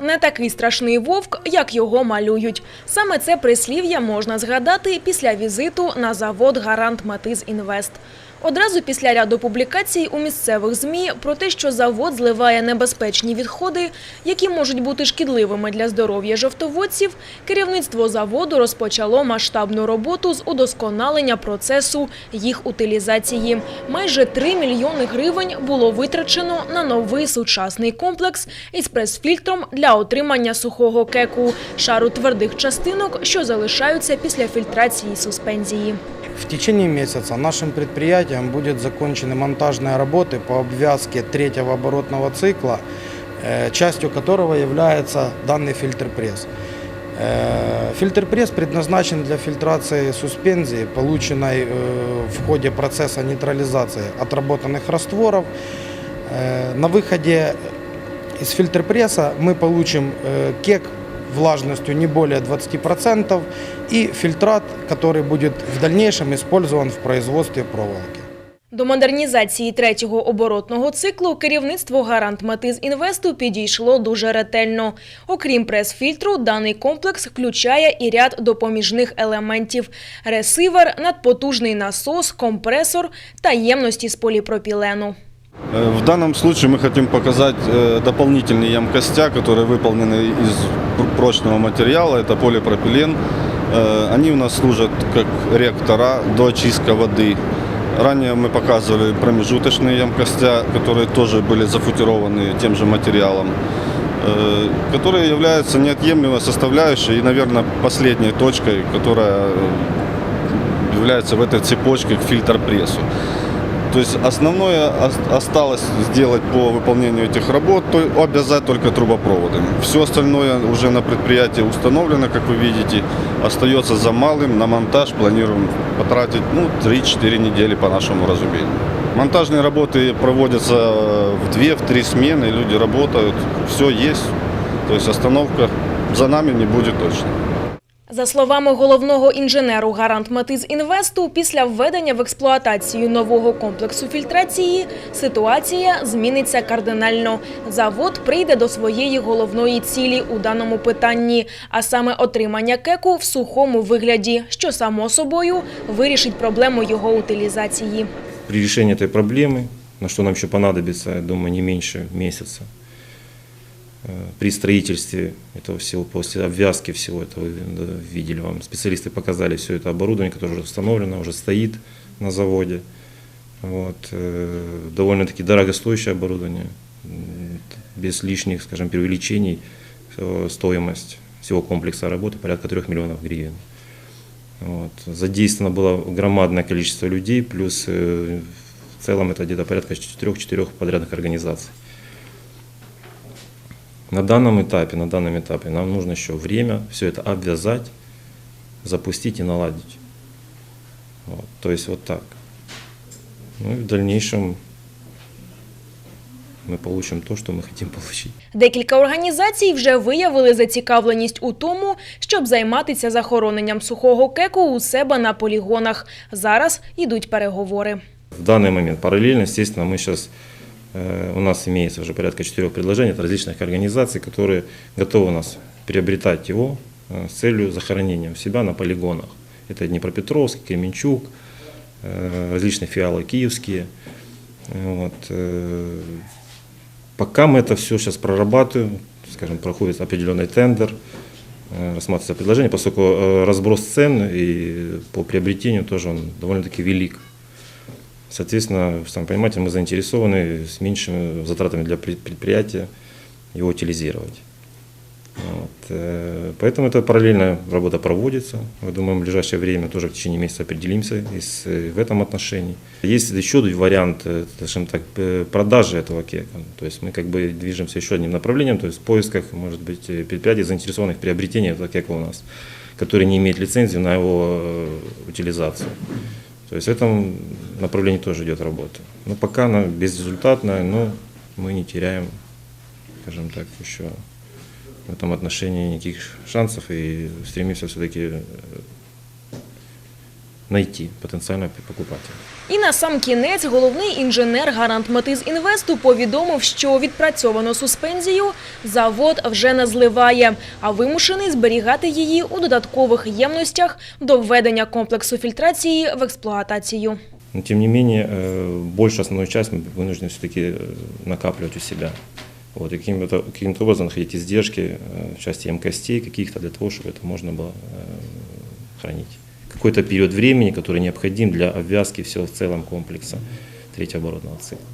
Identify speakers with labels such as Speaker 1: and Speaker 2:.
Speaker 1: Не такий страшний вовк, як його малюють. Саме це прислів'я можна згадати після візиту на завод «Гарант Матиз Інвест». Одразу після ряду публікацій у місцевих ЗМІ про те, що завод зливає небезпечні відходи, які можуть бути шкідливими для здоров'я жовтоводців, керівництво заводу розпочало масштабну роботу з удосконалення процесу їх утилізації. Майже 3 мільйони гривень було витрачено на новий сучасний комплекс із прес-фільтром для отримання сухого кеку – шару твердих частинок, що залишаються після фільтрації суспензії.
Speaker 2: В течение месяца нашим предприятием будет закончены монтажные работы по обвязке третьего оборотного цикла, э, частью которого является данный фильтр-пресс. Э, Фильтр-пресс предназначен для фильтрации суспензии, полученной э, в ходе процесса нейтрализации отработанных растворов. На выходе из фильтр-пресса мы получим кек влажностью не более 20% и фильтрат, который будет в дальнейшем использован в производстве проволоки.
Speaker 1: До модернізації третього оборотного циклу керівництво «Гарант Матиз Інвесту» підійшло дуже ретельно. Окрім прес-фільтру, даний комплекс включає і ряд допоміжних елементів – ресивер, надпотужний насос, компресор та ємності з поліпропілену.
Speaker 3: Э, В данном случае мы хотим показать э, дополнительные емкостя, которые выполнены из пр- прочного материала, это полипропилен. Э, Они у нас служат как реактора до очистки воды. Ранее мы показывали промежуточные емкостя, которые тоже были зафутированы тем же материалом, э, которые являются неотъемлемой составляющей и, наверное, последней точкой, которая э, является в этой цепочке к фильтр-прессу. То есть основное ос- осталось сделать по выполнению этих работ, то обвязать только трубопроводами. Все остальное уже на предприятии установлено, как вы видите. Остается за малым, на монтаж планируем потратить ну, 3-4 недели по нашему разумению. Монтажные работы проводятся в 2-3 смены, люди работают, все есть. То есть остановка за нами не будет точно.
Speaker 1: За словами головного інженеру «Гарант Матиз Інвесту», після введення в експлуатацію нового комплексу фільтрації ситуація зміниться кардинально. Завод прийде до своєї головної цілі у даному питанні, а саме отримання кеку в сухому вигляді, що само собою вирішить проблему його утилізації.
Speaker 4: При решении этой проблемы, на что нам еще понадобится, я думаю, не меньше месяца, э, При строительстве этого всего, после обвязки всего этого, да, видели вам, специалисты показали все это оборудование, которое уже установлено, уже стоит на заводе. Вот, э, довольно-таки дорогостоящее оборудование, без лишних, скажем, преувеличений, э, стоимость всего комплекса работы порядка 3 миллионов гривен. Вот. Задействовано было громадное количество людей, плюс э, в целом это где-то порядка 4-4 подрядных организаций. На данном этапе, на данном этапе нам нужно еще время все это обвязать, запустить и наладить. Вот. То есть вот так. Ну и в дальнейшем мы получим то, что мы хотим получить.
Speaker 1: Декілька організацій вже виявили зацікавленість у тому, щоб займатися захороненням сухого кеку у себе на полігонах. Зараз йдуть переговори.
Speaker 4: В данный момент параллельно, естественно, мы сейчас, у нас имеется уже порядка четырех предложений от различных организаций, которые готовы у нас приобретать его э, с целью захоронения у себя на полигонах. Это Днепропетровск, Кременчук, э, различные филиалы киевские. Вот. э, Пока мы это все сейчас прорабатываем, скажем, проходит определенный тендер, э, рассматривается предложение, поскольку э, разброс цен и по приобретению тоже он довольно-таки велик. Соответственно, сами понимаете, мы заинтересованы с меньшими затратами для пред- предприятия его утилизировать. Вот, э, Поэтому эта параллельная работа проводится. Я думаю, в ближайшее время тоже в течение месяца определимся и с- э, в этом отношении. Есть еще вариант, э, скажем так, продажи этого кека. То есть мы как бы движемся еще одним направлением, то есть в поисках, может быть, предприятий, заинтересованных в приобретении этого кека у нас, который не имеет лицензии на его утилизацию. То есть в этом направлении тоже идет работа. Но пока она безрезультатная, но мы не теряем, скажем так, еще в этом отношении никаких шансов и стремимся все-таки найти потенциального покупателя.
Speaker 1: І на сам кінець головний інженер Гарант Метиз Інвесту повідомив, що відпрацьовано суспензію завод вже не зливає, а вимушений зберігати її у додаткових ємностях до введення комплексу фільтрації в експлуатацію.
Speaker 4: Но тем не менее, э, большую основную часть мы вынуждены все-таки накапливать у себя. Вот, и каким-то, каким-то образом находить издержки э, в части емкостей каких-то для того, чтобы это можно было э, хранить. Какой-то период времени, который необходим для обвязки всего в целом комплекса третьего оборотного цикла.